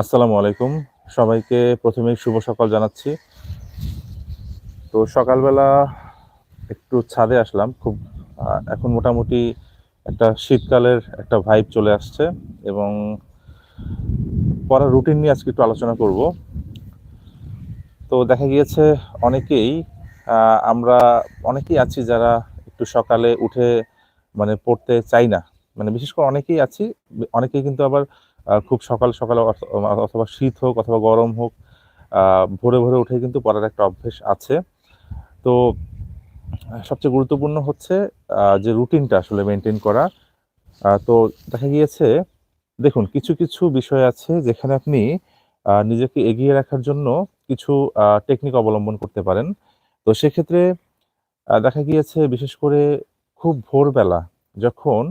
আসসালামু আলাইকুম। সবাইকে প্রথমেই শুভ সকাল জানাচ্ছি। তো সকালবেলা একটু ছাদে আসলাম। খুব এখন মোটামুটি একটা শীতকালের একটা ভাইব চলে আসছে এবং পড়ার রুটিন নিয়ে আজকে একটু আলোচনা করব। তো দেখা গিয়েছে অনেকেই আমরা অনেকেই আছি যারা একটু সকালে উঠে মানে পড়তে চাই না। মানে বিশেষ করে অনেকেই আছি, অনেকেই কিন্তু আবার খুব সকাল সকাল অথবা শীত হোক অথবা গরম হোক ভোরে ভোরে উঠে কিন্তু পড়ার একটা অভ্যেস আছে। তো সবচেয়ে গুরুত্বপূর্ণ হচ্ছে যে রুটিনটা আসলে মেনটেন করা। তো দেখা গিয়েছে, দেখুন, কিছু কিছু বিষয় আছে যেখানে আপনি নিজেকে এগিয়ে রাখার জন্য কিছু টেকনিক অবলম্বন করতে পারেন। তো সেক্ষেত্রে দেখা গিয়েছে বিশেষ করে খুব ভোরবেলা যখন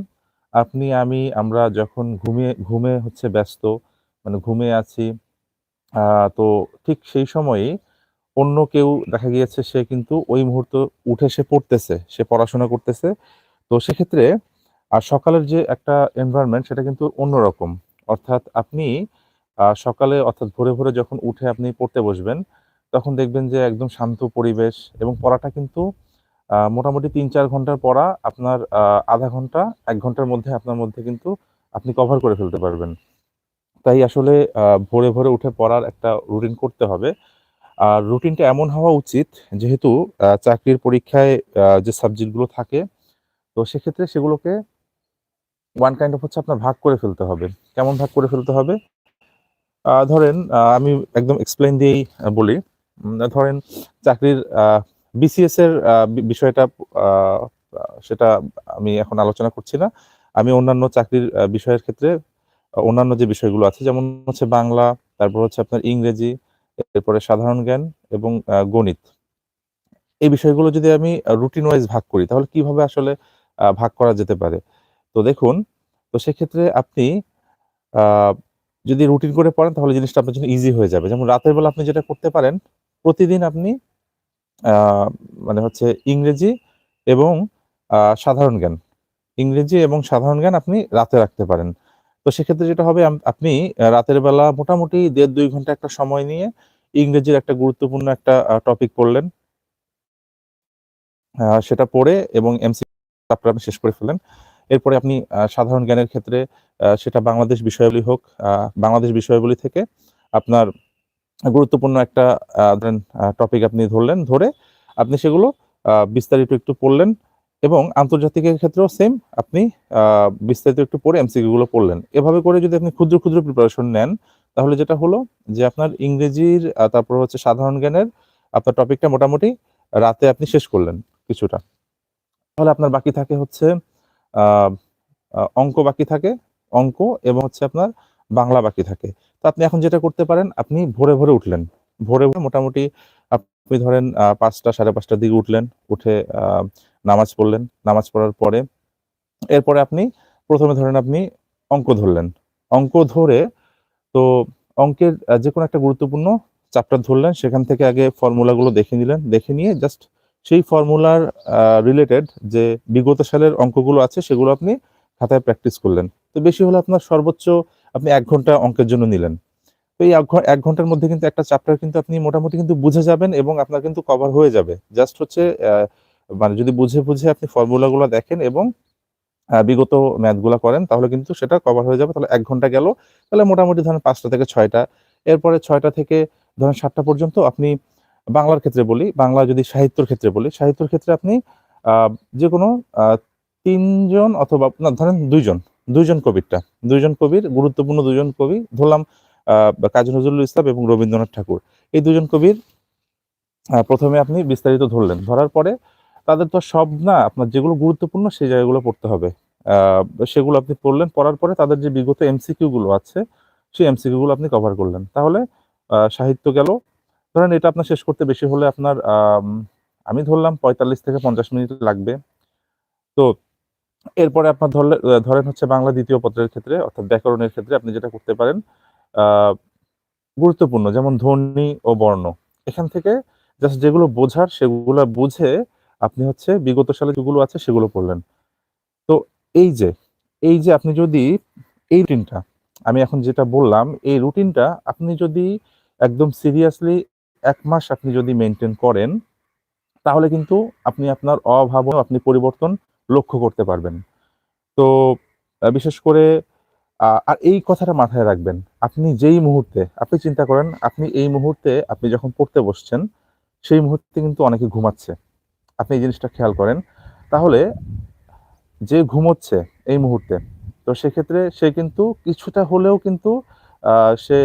আপনি, আমি, আমরা যখন ঘুমিয়ে ঘুমে হচ্ছে ব্যস্ত মানে ঘুমে আছি তো ঠিক সেই সময়ই অন্য কেউ দেখা গিয়েছে, সে কিন্তু ওই মুহূর্তে উঠে সে পড়তেছে, সে পড়াশোনা করতেছে। তো সেক্ষেত্রে আর সকালের যে একটা এনভায়রনমেন্ট সেটা কিন্তু অন্যরকম। অর্থাৎ আপনি সকালে অর্থাৎ ভোরে ভোরে যখন উঠে আপনি পড়তে বসবেন, তখন দেখবেন যে একদম শান্ত পরিবেশ এবং পড়াটা কিন্তু মোটামুটি তিন চার ঘণ্টার পড়া আপনার আধা ঘণ্টা, এক ঘণ্টার মধ্যে আপনার মধ্যে কিন্তু আপনি কভার করে ফেলতে পারবেন। তাই আসলে ভোরে ভোরে উঠে পড়ার একটা রুটিন করতে হবে। আর রুটিনটা এমন হওয়া উচিত, যেহেতু চাকরির পরীক্ষায় যে সাবজেক্টগুলো থাকে, তো সেক্ষেত্রে সেগুলোকে ওয়ান কাইন্ড অফ হচ্ছে আপনার ভাগ করে ফেলতে হবে। কেমন ভাগ করে ফেলতে হবে? ধরেন আমি একদম এক্সপ্লেন দিয়েই বলি। ধরেন, চাকরির বিসিএস এর বিষয়টা সেটা আমি এখন আলোচনা করছি না। আমি অন্যান্য চাকরির বিষয়ের ক্ষেত্রে অন্যান্য যে বিষয়গুলো আছে, যেমন হচ্ছে বাংলা, তারপর হচ্ছে আপনার ইংরেজি, এরপরে সাধারণ জ্ঞান এবং গণিত। এই বিষয়গুলো যদি আমি রুটিন ওয়াইজ ভাগ করি, তাহলে কীভাবে আসলে ভাগ করা যেতে পারে? তো দেখুন, তো সেক্ষেত্রে আপনি যদি রুটিন করে পড়েন, তাহলে জিনিসটা আপনার জন্য ইজি হয়ে যাবে। যেমন রাতের বেলা আপনি যেটা করতে পারেন, প্রতিদিন আপনি মানে হচ্ছে ইংরেজি এবং সাধারণ জ্ঞান। ইংরেজি এবং সাধারণ জ্ঞান আপনি রাতে রাখতে পারেন। তো সেক্ষেত্রে যেটা হবে আপনি রাতের বেলা মোটামুটি দেড় দুই ঘণ্টা একটা সময় নিয়ে ইংরেজির একটা গুরুত্বপূর্ণ একটা টপিক পড়লেন। সেটা পড়ে এবং এমসি আপনি শেষ করে ফেলেন এরপরে আপনি সাধারণ জ্ঞানের ক্ষেত্রে সেটা বাংলাদেশ বিষয়াবলী হোক বাংলাদেশ বিষয়াবলী থেকে আপনার গুরুত্বপূর্ণ একটা ধরেন টপিক আপনি ধরলেন, ধরে আপনি সেগুলো বিস্তারিত একটু পড়লেন এবং আন্তর্জাতিকের ক্ষেত্রেও সেম আপনি বিস্তারিত একটু পড়ে এমসিকিউ গুলো পড়লেন। এভাবে করে যদি আপনি ক্ষুদ্র ক্ষুদ্র প্রিপারেশন নেন, তাহলে যেটা হলো যে আপনার ইংরেজির তারপর হচ্ছে সাধারণ জ্ঞানের আপনার টপিকটা মোটামুটি রাতে আপনি শেষ করলেন কিছুটা। তাহলে আপনার বাকি থাকে হচ্ছে অঙ্ক বাকি থাকে, অঙ্ক এবং হচ্ছে আপনার বাংলা বাকি থাকে। তো আপনি এখন যেটা করতে পারেন, আপনি ভোরে ভোরে উঠলেন। ভোরে ভোরে মোটামুটি আপনি ধরেন পাঁচটা সাড়ে পাঁচটার দিকে উঠলেন, উঠে নামাজ পড়লেন। নামাজ পড়ার পরে এরপরে আপনি প্রথমে ধরেন আপনি অঙ্ক ধরলেন। অঙ্ক ধরে তো অঙ্কের যে কোনো একটা গুরুত্বপূর্ণ চ্যাপ্টার ধরলেন, সেখান থেকে আগে ফর্মুলাগুলো দেখে নিলেন। দেখে নিয়ে জাস্ট সেই ফর্মুলার রিলেটেড যে বিগত সালের অঙ্কগুলো আছে, সেগুলো আপনি খাতায় প্র্যাকটিস করলেন। তো বেশি হলে আপনার সর্বোচ্চ আপনি এক ঘণ্টা অঙ্কের জন্য নিলেন। তো এই এক ঘণ্টার মধ্যে কিন্তু একটা চ্যাপ্টার কিন্তু আপনি মোটামুটি কিন্তু বুঝে যাবেন এবং আপনার কিন্তু কভার হয়ে যাবে। জাস্ট হচ্ছে মানে যদি বুঝে বুঝে আপনি ফর্মুলাগুলো দেখেন এবং বিগত ম্যাথগুলো করেন, তাহলে কিন্তু সেটা কভার হয়ে যাবে। তাহলে এক ঘণ্টা গেল, তাহলে মোটামুটি ধরেন পাঁচটা থেকে ছয়টা। এরপরে ছয়টা থেকে ধরেন সাতটা পর্যন্ত আপনি বাংলার ক্ষেত্রে বলি, বাংলা যদি সাহিত্যর ক্ষেত্রে বলি, সাহিত্যর ক্ষেত্রে আপনি যে কোনো তিনজন অথবা, না, ধরেন দুইজন। দুইজন কবিরটা। দুইজন কবির, গুরুত্বপূর্ণ দুজন কবি ধরলাম কাজী নজরুল ইসলাম এবং রবীন্দ্রনাথ ঠাকুর। এই দুজন কবির প্রথমে আপনি বিস্তারিত ধরলেন। ধরার পরে তাদের তো সব না, আপনার যেগুলো গুরুত্বপূর্ণ সেই জায়গাগুলো পড়তে হবে। সেগুলো আপনি পড়লেন, পড়ার পরে তাদের যে বিগত এমসিকিউ গুলো আছে, সেই এমসিকিউ গুলো আপনি কভার করলেন। তাহলে সাহিত্য গেল। ধরেন এটা আপনার শেষ করতে বেশি হলে আপনার আমি ধরলাম পঁয়তাল্লিশ থেকে পঞ্চাশ মিনিট লাগবে। তো এরপরে আপনার ধরলে, ধরেন হচ্ছে বাংলা দ্বিতীয় পত্রের ক্ষেত্রে, অর্থাৎ ব্যাকরণের ক্ষেত্রে আপনি যেটা করতে পারেন গুরুত্বপূর্ণ, যেমন ধ্বনি ও বর্ণ। এখান থেকে জাস্ট যেগুলো বোঝার, সেগুলো বুঝে আপনি হচ্ছে বিগত সালে যেগুলো আছে সেগুলো পড়লেন। তো এই যে এই যে আপনি যদি এই রুটিনটা, আমি এখন যেটা বললাম, এই রুটিনটা আপনি যদি একদম সিরিয়াসলি এক মাস আপনি যদি মেনটেন করেন, তাহলে কিন্তু আপনি আপনার অভাবনীয় আপনি পরিবর্তন লক্ষ্য করতে পারবেন। তো বিশেষ করে আর এই কথাটা মাথায় রাখবেন, আপনি যেই মুহূর্তে, আপনি চিন্তা করেন, আপনি এই মুহূর্তে, আপনি যখন পড়তে বসছেন, সেই মুহূর্তে কিন্তু অনেকে ঘুমাচ্ছে। আপনি এই জিনিসটা খেয়াল করেন। তাহলে, যে ঘুমোচ্ছে এই মুহূর্তে, তো সেক্ষেত্রে সে কিন্তু কিছুটা হলেও কিন্তু সে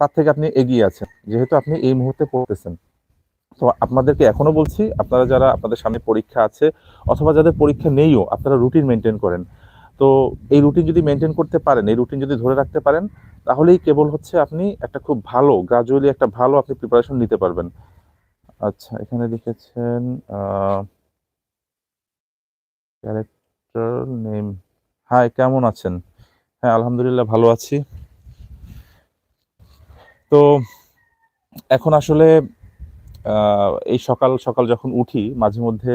তার থেকে আপনি এগিয়ে আছেন। যেহেতু আপনি এই মুহূর্তে পড়তেছেন। তো আপনাদেরকে এখনও বলছি, আপনারা যারা আপনাদের সামনে পরীক্ষা আছে অথবা যাদের পরীক্ষা নেইও, আপনারা রুটিন মেনটেন করেন। তো এই রুটিন যদি মেনটেন করতে পারেন, এই রুটিন যদি ধরে রাখতে পারেন, তাহলেই কেবল হচ্ছে আপনি একটা খুব ভালো গ্রাজুয়ালি একটা ভালো আপনি প্রিপারেশন নিতে পারবেন। আচ্ছা এখানে লিখেছেন ক্যারেক্টার নেম হাই কেমন আছেন? হ্যাঁ আলহামদুলিল্লাহ ভালো আছি। তো এখন আসলে এই সকাল সকাল যখন উঠি, মাঝে মধ্যে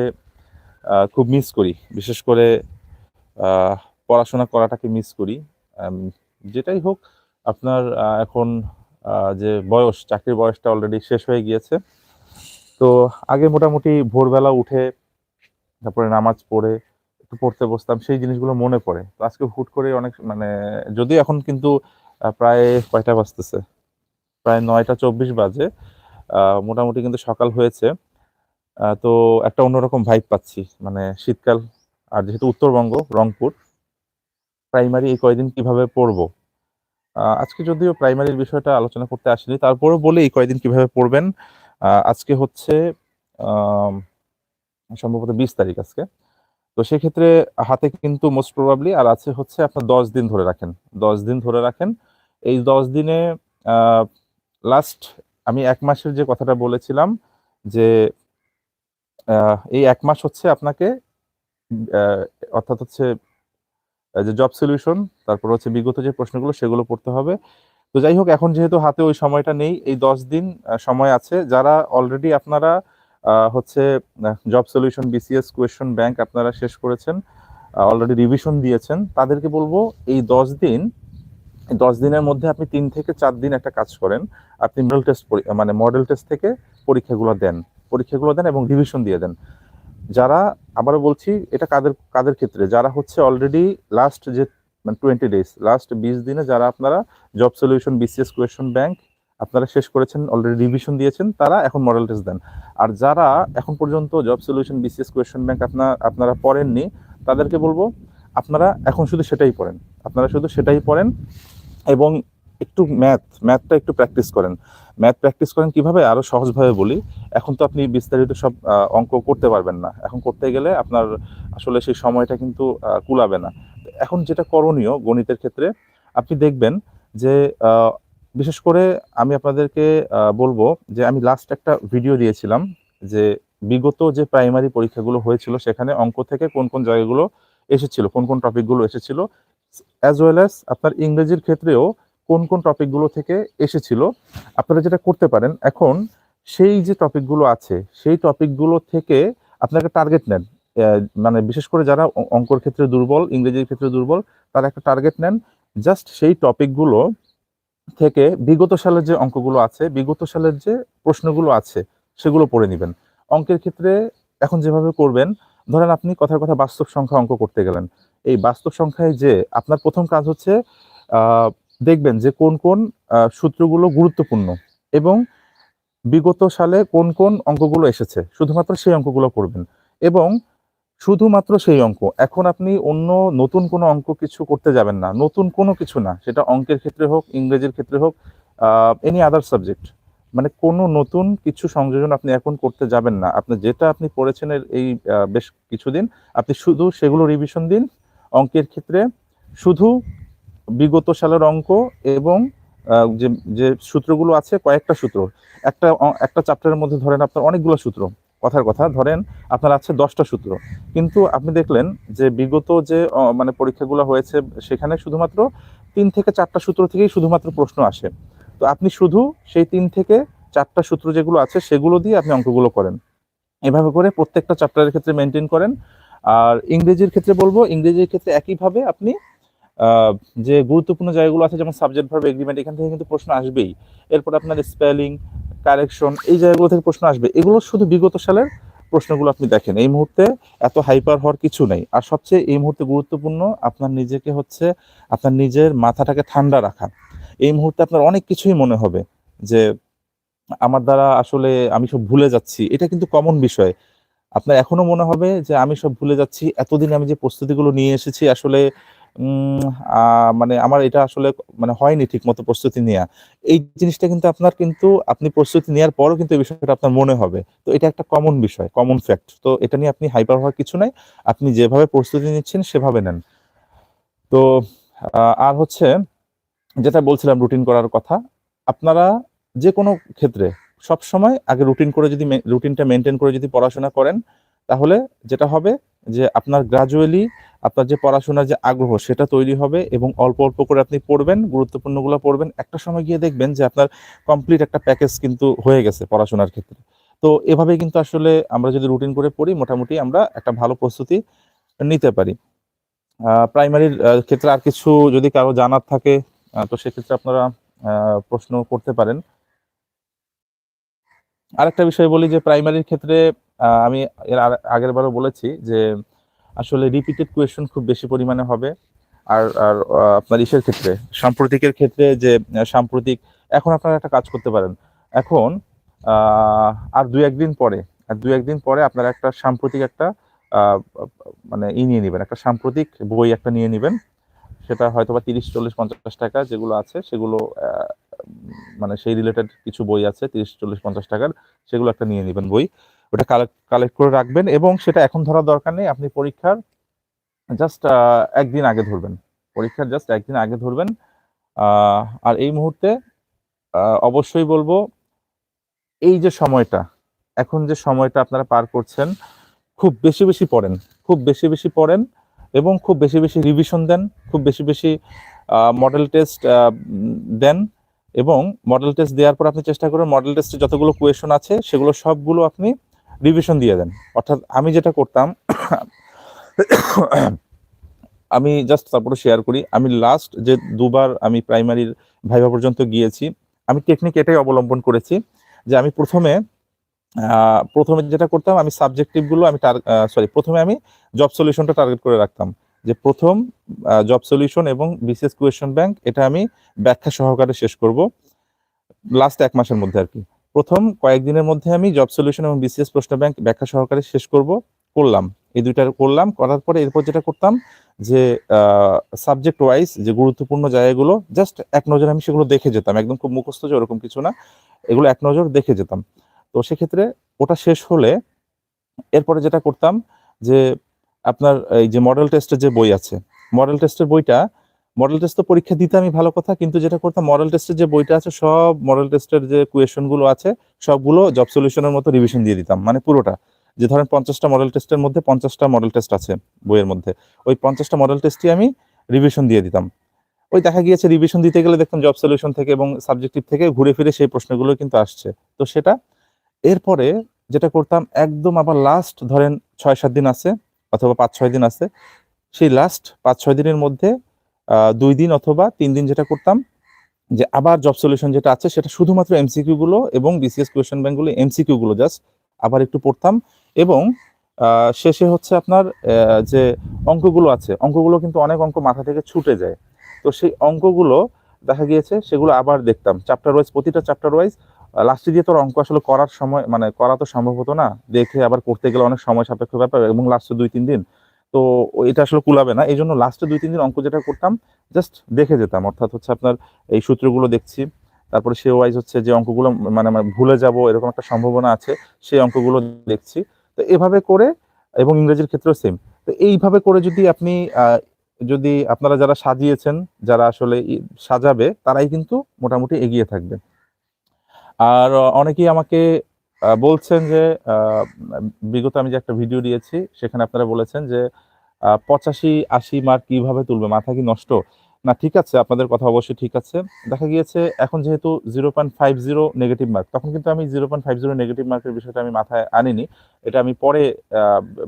খুব মিস করি। বিশেষ করে পড়াশোনা করাটাকে মিস করি। যেটাই হোক, আপনার এখন যে বয়স, চাকরির বয়সটা অলরেডি শেষ হয়ে গিয়েছে। তো আগে মোটামুটি ভোরবেলা উঠে, তারপরে নামাজ পড়ে, একটু পড়তে বসতাম, সেই জিনিসগুলো মনে পড়ে। তো আজকে হুট করে অনেক মানে যদিও এখন কিন্তু প্রায় কয়টা বাজতেছে? প্রায় নয়টা চব্বিশ বাজে। মোটামুটি কিন্তু সকাল হয়েছে। তো একটা অন্যরকম ভাইব পাচ্ছি। মানে শীতকাল, আর যেহেতু উত্তরবঙ্গ, রংপুর প্রাইমারি এই কয়দিন কীভাবে পড়ব? আজকে যদিও প্রাইমারির বিষয়টা আলোচনা করতে আসেনি, তারপরেও বলে এই কয়দিন কীভাবে পড়বেন। আজকে হচ্ছে সম্ভবত বিশ তারিখ আজকে। তো সেক্ষেত্রে হাতে কিন্তু মোস্ট প্রবাবলি আর আছে হচ্ছে আপনার দশ দিন ধরে রাখেন। দশ দিন ধরে রাখেন। এই দশ দিনে লাস্ট আমি এক মাসের যে কথাটা বলেছিলাম যে এই এক মাস হচ্ছে আপনাকে অর্থাৎ হচ্ছে যে জব সলিউশন তারপর হচ্ছে বিগত যে প্রশ্নগুলো সেগুলো পড়তে হবে। তো যাই হোক, এখন যেহেতু হাতে ওই সময়টা নেই, এই দশ দিন সময় আছে, যারা অলরেডি আপনারা হচ্ছে job solution BCS question bank আপনারা শেষ করেছেন অলরেডি রিভিশন দিয়েছেন, তাদেরকে বলব এই দশ দিন দশ দিনের মধ্যে আপনি তিন থেকে চার দিন একটা কাজ করেন, আপনি মডেল টেস্ট মানে মডেল টেস্ট থেকে পরীক্ষাগুলো দেন পরীক্ষাগুলো দেন এবং রিভিশন দিয়ে দেন। যারা, আবারও বলছি, এটা কাদের কাদের ক্ষেত্রে? যারা হচ্ছে অলরেডি লাস্ট যে মানে টোয়েন্টি ডেজ লাস্ট বিশ দিনে যারা আপনারা job solution BCS question bank আপনারা শেষ করেছেন অলরেডি রিভিশন দিয়েছেন, তারা এখন মডেল টেস্ট দেন। আর যারা এখন পর্যন্ত job solution BCS question bank আপনার আপনারা পড়েননি, তাদেরকে বলব, আপনারা এখন শুধু সেটাই পড়েন। আপনারা শুধু সেটাই পড়েন এবং একটু ম্যাথ ম্যাথটা একটু প্র্যাকটিস করেন। ম্যাথ প্র্যাকটিস করেন কীভাবে? আরও সহজভাবে বলি। এখন তো আপনি বিস্তারিত সব অঙ্ক করতে পারবেন না। এখন করতে গেলে আপনার আসলে সেই সময়টা কিন্তু কুলাবে না। এখন যেটা করণীয় গণিতের ক্ষেত্রে, আপনি দেখবেন যে বিশেষ করে আমি আপনাদেরকে বলব যে আমি লাস্ট একটা ভিডিও দিয়েছিলাম যে বিগত যে প্রাইমারি পরীক্ষাগুলো হয়েছিল সেখানে অঙ্ক থেকে কোন কোন জায়গাগুলো এসেছিল, কোন কোন টপিকগুলো এসেছিল অ্যাজ ওয়েল অ্যাজ আপনার ইংরেজির ক্ষেত্রেও কোন কোন টপিকগুলো থেকে এসেছিল, আপনারা যেটা করতে পারেন, এখন সেই যে টপিকগুলো আছে, সেই টপিকগুলো থেকে আপনারা একটা টার্গেট নেন মানে বিশেষ করে যারা অঙ্কর ক্ষেত্রে দুর্বল, ইংরেজির ক্ষেত্রে দুর্বল, তারা একটা টার্গেট নেন। জাস্ট সেই টপিকগুলো থেকে বিগত সালের যে অঙ্কগুলো আছে, বিগত সালের যে প্রশ্নগুলো আছে, সেগুলো পড়ে নেবেন। অঙ্কের ক্ষেত্রে এখন যেভাবে করবেন, ধরেন আপনি কথার কথা বাস্তব সংখ্যা অঙ্ক করতে গেলেন। এই বাস্তব সংখ্যায় যে আপনার প্রথম কাজ হচ্ছে দেখবেন যে কোন কোন সূত্রগুলো গুরুত্বপূর্ণ এবং বিগত সালে কোন কোন অঙ্কগুলো এসেছে, শুধুমাত্র সেই অঙ্কগুলো করবেন। এবং শুধুমাত্র সেই অঙ্ক, এখন আপনি অন্য নতুন কোনো অঙ্ক কিছু করতে যাবেন না, নতুন কোনো কিছু না, সেটা অঙ্কের ক্ষেত্রে হোক, ইংরেজির ক্ষেত্রে হোক এনি আদার সাবজেক্ট মানে কোনো নতুন কিছু সংযোজন আপনি এখন করতে যাবেন না। আপনি যেটা আপনি পড়েছেন এই বেশ কিছুদিন, আপনি শুধু সেগুলো রিভিশন দিন অঙ্কের ক্ষেত্রে শুধু বিগত সালের অঙ্ক এবং যে যে সূত্রগুলো আছে কয়েকটা সূত্র। একটা একটা চ্যাপ্টারের মধ্যে ধরেন আপনার অনেকগুলো সূত্র, কথার কথা। ধরেন আপনার আছে দশটা সূত্র। কিন্তু আপনি দেখলেন যে বিগত যে মানে পরীক্ষাগুলো হয়েছে সেখানে শুধুমাত্র তিন থেকে চারটা সূত্র থেকেই শুধুমাত্র প্রশ্ন আসে। তো আপনি শুধু সেই তিন থেকে চারটা সূত্র যেগুলো আছে সেগুলো দিয়ে আপনি অঙ্কগুলো করেন। এভাবে করে প্রত্যেকটা চ্যাপ্টারের ক্ষেত্রে মেনটেন করেন। আর ইংরেজির ক্ষেত্রে বলব, ইংরেজির ক্ষেত্রে একইভাবে আপনি যে গুরুত্বপূর্ণ জায়গাগুলো আছে, যেমন সাবজেক্ট ভার্ব এগ্রিমেন্ট এখান থেকে কিন্তু প্রশ্ন আসবেই। এরপর আপনার স্পেলিং কারেকশন এই জায়গাগুলো থেকে প্রশ্ন আসবে। এগুলো শুধু বিগত সালের প্রশ্নগুলো আপনি দেখেন। এই মুহূর্তে এত হাইপার হওয়ার কিছু নেই। আর সবচেয়ে এই মুহূর্তে গুরুত্বপূর্ণ আপনার নিজেকে হচ্ছে, আপনার নিজের মাথাটাকে ঠান্ডা রাখা। এই মুহূর্তে আপনার অনেক কিছুই মনে হবে যে, আমার দ্বারা আসলে আমি সব ভুলে যাচ্ছি। এটা কিন্তু কমন বিষয়। আপনার এখনও মনে হবে যে আমি সব ভুলে যাচ্ছি, এতদিন আমি যে প্রস্তুতিগুলো নিয়ে এসেছি আসলে মানে আমার এটা আসলে মানে হয়নি ঠিক মতো প্রস্তুতি নেওয়া এই জিনিসটা কিন্তু আপনার কিন্তু, আপনি প্রস্তুতি নেওয়ার পরও কিন্তু এই বিষয়টা আপনার মনে হবে। তো এটা একটা কমন বিষয় কমন ফ্যাক্ট তো এটা নিয়ে আপনি হাইপার হওয়ার কিছু নাই, আপনি যেভাবে প্রস্তুতি নিচ্ছেন সেভাবে নেন। তো আর হচ্ছে, যেটা বলছিলাম রুটিন করার কথা, আপনারা যে কোনো ক্ষেত্রে সব সময় আগে রুটিন করে যদি রুটিনটা মেনটেন করে যদি পড়াশোনা করেন, তাহলে যেটা হবে যে আপনার গ্রাজুয়ালি আপনার যে পড়াশোনার যে আগ্রহ সেটা তৈরি হবে এবং অল্প অল্প করে আপনি পড়বেন, গুরুত্বপূর্ণগুলো পড়বেন। একটা সময় গিয়ে দেখবেন যে আপনার কমপ্লিট একটা প্যাকেজ কিন্তু হয়ে গেছে পড়াশোনার ক্ষেত্রে। তো এভাবে কিন্তু আসলে আমরা যদি রুটিন করে পড়ি, মোটামুটি আমরা একটা ভালো প্রস্তুতি নিতে পারি। প্রাইমারির ক্ষেত্রে আর কিছু যদি কারও জানার থাকে তো সেক্ষেত্রে আপনারা প্রশ্ন করতে পারেন। আরেকটা বিষয় বলি যে প্রাইমারির ক্ষেত্রে আমি এর আগের বারও বলেছি যে আসলে রিপিটেড কোয়েশ্চন খুব বেশি পরিমাণে হবে। আর আর আপনার ইসের ক্ষেত্রে, সাম্প্রতিকের ক্ষেত্রে যে সাম্প্রতিক, এখন আপনারা একটা কাজ করতে পারেন। এখন আর দু একদিন পরে, আর দু একদিন পরে আপনারা একটা সাম্প্রতিক একটা মানে ই নিয়ে নেবেন, একটা সাম্প্রতিক বই একটা নিয়ে নেবেন। সেটা হয়তো বা তিরিশ, চল্লিশ, পঞ্চাশ টাকা যেগুলো আছে, সেগুলো মানে সেই রিলেটেড কিছু বই আছে, তিরিশ, চল্লিশ, পঞ্চাশ টাকার, সেগুলো একটা নিয়ে নেবেন বই। ওটা কালেক্ট কালেক্ট করে রাখবেন এবং সেটা এখন ধরার দরকার নেই, আপনি পরীক্ষার জাস্ট একদিন আগে ধরবেন। পরীক্ষার জাস্ট একদিন আগে ধরবেন। আর এই মুহূর্তে অবশ্যই বলব, এই যে সময়টা, এখন যে সময়টা আপনারা পার করছেন, খুব বেশি বেশি পড়েন, খুব বেশি বেশি পড়েন এবং খুব বেশি বেশি রিভিশন দেন, খুব বেশি বেশি মডেল টেস্ট দেন। এবং মডেল টেস্ট দেওয়ার পর আপনি চেষ্টা করুন মডেল টেস্টে যতগুলো কোয়েশন আছে, সেগুলো সবগুলো আপনি রিভিশন দিয়ে দেন। অর্থাৎ আমি যেটা করতাম, আমি জাস্ট তারপরে শেয়ার করি। আমি লাস্ট যে দুবার আমি প্রাইমারির ভাইভা পর্যন্ত গিয়েছি, আমি টেকনিক এটাই অবলম্বন করেছি যে আমি প্রথমে প্রথমে যেটা করতাম, আমি সাবজেক্টিভগুলো আমি সরি প্রথমে আমি জব সলিউশনটা টার্গেট করে রাখতাম। যে প্রথম জব সলিউশন এবং বিসিএস কোয়েশন ব্যাংক এটা আমি ব্যাখ্যা সহকারে শেষ করব। লাস্ট এক মাসের মধ্যে আর কি। প্রথম কয়েকদিনের মধ্যে আমি জব সলিউশন এবং বিসিএস প্রশ্ন ব্যাংক ব্যাখ্যা সহকারে শেষ করব, করলাম। এই দুইটা করলাম, করার পরে এরপর যেটা করতাম যে সাবজেক্ট ওয়াইজ যে গুরুত্বপূর্ণ জায়গাগুলো জাস্ট এক নজর আমি সেগুলো দেখে যেতাম। একদম খুব মুখস্থ যে ওরকম কিছু না, এগুলো এক নজর দেখে যেতাম। তো সেক্ষেত্রে ওটা শেষ হলে এরপরে যেটা করতাম যে আপনার, এই যে মডেল টেস্টের যে বই আছে মডেল টেস্টের বইটা মডেল টেস্ট তো পরীক্ষা দিতে আমি ভালো কথা, কিন্তু যেটা করতাম মডেল টেস্টের যে বইটা আছে, সব মডেল টেস্টের যে গুলো আছে, সবগুলো জব সলিউশনের মতো রিভিশন দিয়ে দিতাম মানে পুরোটা। যে ধরেন পঞ্চাশটা মডেল টেস্টের মধ্যে পঞ্চাশটা মডেল টেস্ট আছে বইয়ের মধ্যে, ওই পঞ্চাশটা মডেল টেস্টই আমি রিভিশন দিয়ে দিতাম। ওই দেখা গিয়েছে রিভিশন দিতে গেলে দেখতাম জব সলিউশন থেকে এবং সাবজেক্টিভ থেকে ঘুরে ফিরে সেই প্রশ্নগুলো কিন্তু আসছে। তো সেটা, এরপরে যেটা করতাম, একদম আবার লাস্ট ধরেন ছয় সাত দিন আছে অথবা পাঁচ, ছয় দিন আছে। সেই লাস্ট পাঁচ, ছয় দিনের মধ্যে দুই দিন অথবা তিন দিন যেটা করতাম, যে আবার জব সলিউশন যেটা আছে, সেটা শুধুমাত্র এমসিকিউ গুলো এবং বিসিএস কোয়েশ্চেন ব্যাংকগুলো এমসিকিউ গুলো জাস্ট আবার একটু পড়তাম এবং শেষে হচ্ছে আপনার যে অঙ্কগুলো আছে, অঙ্কগুলো কিন্তু অনেক অঙ্ক মাথা থেকে ছুটে যায়। তো সেই অঙ্কগুলো দেখা গিয়েছে, সেগুলো আবার দেখতাম। চ্যাপ্টার ওয়াইজ প্রতিটা চ্যাপ্টার ওয়াইজ লাস্টে দিয়ে তোর অঙ্ক আসলে করার সময় মানে করা তো সম্ভব হতো না। দেখে আবার করতে গেলে অনেক সময় সাপেক্ষ ব্যাপার, এবং লাস্টে দুই, তিন দিন। তো এটা আসলে কুলাবে না। এই জন্য লাস্টে দুই, তিন দিন অঙ্ক যেটা করতাম জাস্ট দেখে যেতাম। অর্থাৎ হচ্ছে আপনার এই সূত্রগুলো দেখছি। তারপরে সে ওয়াইজ হচ্ছে যে অঙ্কগুলো মানে মানে ভুলে যাব, এরকম একটা সম্ভাবনা আছে, সেই অঙ্কগুলো দেখছি। তো এভাবে করে, এবং ইংরেজির ক্ষেত্রেও সেম তো এইভাবে করে যদি আপনি যদি আপনারা যারা সাজিয়েছেন, যারা আসলে সাজাবে, তারাই কিন্তু মোটামুটি এগিয়ে থাকবে। আর অনেকেই আমাকে বলছেন যে বিগত আমি যে একটা ভিডিও দিয়েছি, সেখানে আপনারা বলেছেন যে পঁচাশি, আশি মার্ক কীভাবে তুলবে, মাথা কি নষ্ট? না, ঠিক আছে, আপনাদের কথা অবশ্যই ঠিক আছে। দেখা গিয়েছে, এখন যেহেতু zero point five zero negative mark তখন কিন্তু আমি zero point five zero negative মার্কের বিষয়টা আমি মাথায় আনিনি। এটা আমি পরে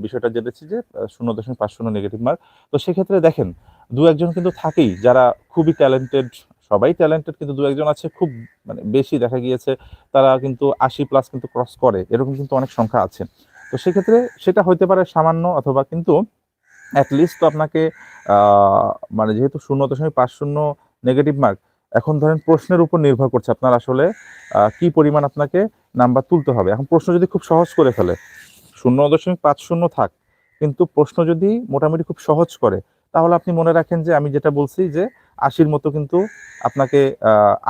বিষয়টা জেনেছি যে শূন্য দশমিক পাঁচ শূন্য নেগেটিভ মার্ক তো সেক্ষেত্রে দেখেন, দু একজন কিন্তু থাকেই যারা খুবই ট্যালেন্টেড সবাই ট্যালেন্টেড কিন্তু দু একজন আছে খুব মানে বেশি দেখা গিয়েছে, তারা কিন্তু আশি প্লাস কিন্তু ক্রস করে, এরকম কিন্তু অনেক সংখ্যা আছে। তো সেক্ষেত্রে সেটা হইতে পারে সামান্য অথবা কিন্তু অ্যাটলিস্ট তো আপনাকে মানে যেহেতু শূন্য দশমিক পাঁচ শূন্য নেগেটিভ মার্ক এখন ধরেন প্রশ্নের উপর নির্ভর করছে আপনার আসলে কি পরিমাণ আপনাকে নাম্বার তুলতে হবে। এখন প্রশ্ন যদি খুব সহজ করে ফেলে, শূন্য দশমিক পাঁচ শূন্য থাক, কিন্তু প্রশ্ন যদি মোটামুটি খুব সহজ করে, তাহলে আপনি মনে রাখেন যে আমি যেটা বলছি যে আশির মতো কিন্তু আপনাকে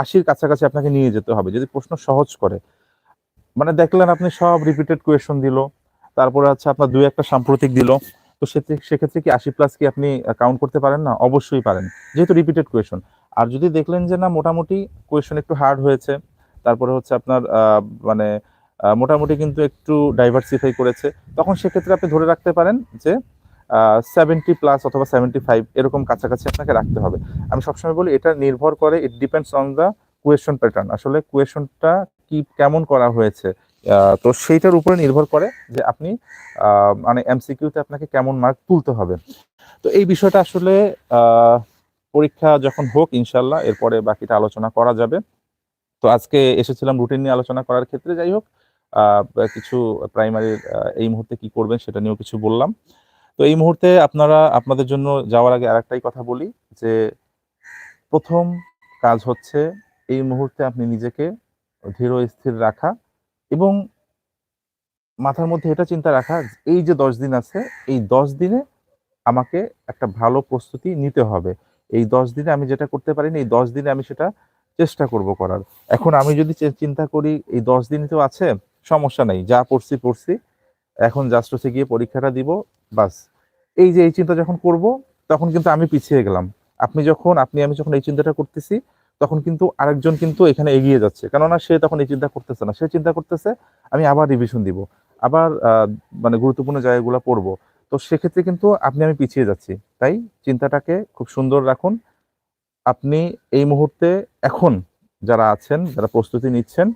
আশির কাছাকাছি আপনাকে নিয়ে যেতে হবে। যদি প্রশ্ন সহজ করে। মানে দেখলেন আপনি সব রিপিটেড কোয়েশন দিল। তারপরে হচ্ছে আপনার দুই একটা সাম্প্রতিক দিল। তো সেক্ষেত্রে কি আশি প্লাস কি আপনি কাউন্ট করতে পারেন? না, অবশ্যই পারেন। যেহেতু রিপিটেড কোয়েশন আর যদি দেখলেন যে না, মোটামুটি কোয়েশন একটু হার্ড হয়েছে, তারপরে হচ্ছে আপনার মানে মোটামুটি কিন্তু একটু ডাইভার্সিফাই করেছে, তখন সেক্ষেত্রে আপনি ধরে রাখতে পারেন যে সেভেন্টি প্লাস অথবা সেভেন্টি ফাইভ এরকম কাছাকাছি আপনাকে রাখতে হবে। আমি সবসময় বলি, এটা নির্ভর করে it depends on the question pattern আসলে কোয়েশনটা কি, কেমন করা হয়েছে? তো সেইটার উপরে নির্ভর করে যে আপনি মানে এমসিকিউতে আপনাকে কেমন মার্ক তুলতে হবে। তো এই বিষয়টা আসলে পরীক্ষা যখন হোক ইনশাল্লাহ এরপরে বাকিটা আলোচনা করা যাবে। তো আজকে এসেছিলাম রুটিন নিয়ে আলোচনা করার ক্ষেত্রে। যাই হোক কিছু প্রাইমারির এই মুহূর্তে কি করবেন সেটা নিয়েও কিছু বললাম। তো এই মুহূর্তে আপনারা, আপনাদের জন্য যাওয়ার আগে আরেকটাই কথা বলি, যে প্রথম কাজ হচ্ছে এই মুহূর্তে আপনি নিজেকে ধীর স্থির রাখা এবং মাথার মধ্যে এটা চিন্তা রাখা, এই যে দশ দিন আছে, এই দশ দিনে আমাকে একটা ভালো প্রস্তুতি নিতে হবে। এই দশ দিনে আমি যেটা করতে পারিনি, এই দশ দিনে আমি সেটা চেষ্টা করব করার। এখন আমি যদি চিন্তা করি এই দশ দিন তো আছে, সমস্যা নেই, যা পড়ছি পড়ছি। এখন জাস্ট হচ্ছে গিয়ে পরীক্ষাটা দিব, বাস। এই যে এই চিন্তা যখন করব, তখন কিন্তু আমি পিছিয়ে গেলাম। আপনি যখন, আপনি, আমি যখন এই চিন্তাটা করতেছি, তখন কিন্তু আরেকজন কিন্তু এখানে এগিয়ে যাচ্ছে। কেননা সে তখন এই চিন্তা করতেছে না। সে চিন্তা করতেছে, আমি আবার রিভিশন দিব, আবার মানে গুরুত্বপূর্ণ জায়গাগুলো পড়ব। তো সেক্ষেত্রে কিন্তু আপনি, আমি পিছিয়ে যাচ্ছি। তাই চিন্তাটাকে খুব সুন্দর রাখুন। আপনি এই মুহূর্তে এখন যারা আছেন, যারা প্রস্তুতি নিচ্ছেন,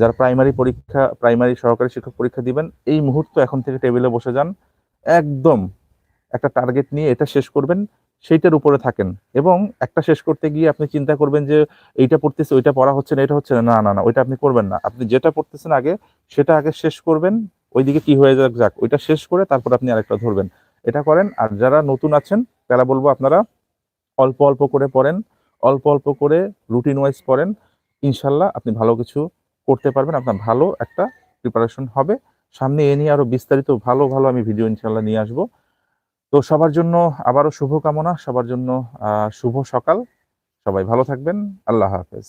যারা প্রাইমারি পরীক্ষা প্রাইমারি সহকারী শিক্ষক পরীক্ষা দিবেন, এই মুহূর্ত এখন থেকে টেবিলে বসে যান। একদম একটা টার্গেট নিয়ে এটা শেষ করবেন, সেইটার উপরে থাকেন। এবং একটা শেষ করতে গিয়ে আপনি চিন্তা করবেন যে, এইটা পড়তেছে, ওইটা পড়া হচ্ছে না, এটা হচ্ছে না না না ওইটা আপনি করবেন না। আপনি যেটা পড়তেছেন আগে, সেটা আগে শেষ করবেন, ওইদিকে কি হয়ে যাক যাক, ওইটা শেষ করে তারপর আপনি আরেকটা ধরবেন। এটা করেন, আর যারা নতুন আছেন, তারা বলব আপনারা অল্প অল্প করে পড়েন, অল্প অল্প করে রুটিন ওয়াইজ পড়েন, ইনশাল্লাহ আপনি ভালো কিছু করতে পারবেন, আপনার ভালো একটা প্রিপারেশন হবে। সামনে এ নিয়ে আরও বিস্তারিত ভালো ভালো আমি ভিডিও ইনশাল্লাহ নিয়ে আসব। তো সবার জন্য আবারও শুভকামনা সবার জন্য শুভ সকাল। সবাই ভালো থাকবেন। আল্লাহ হাফেজ।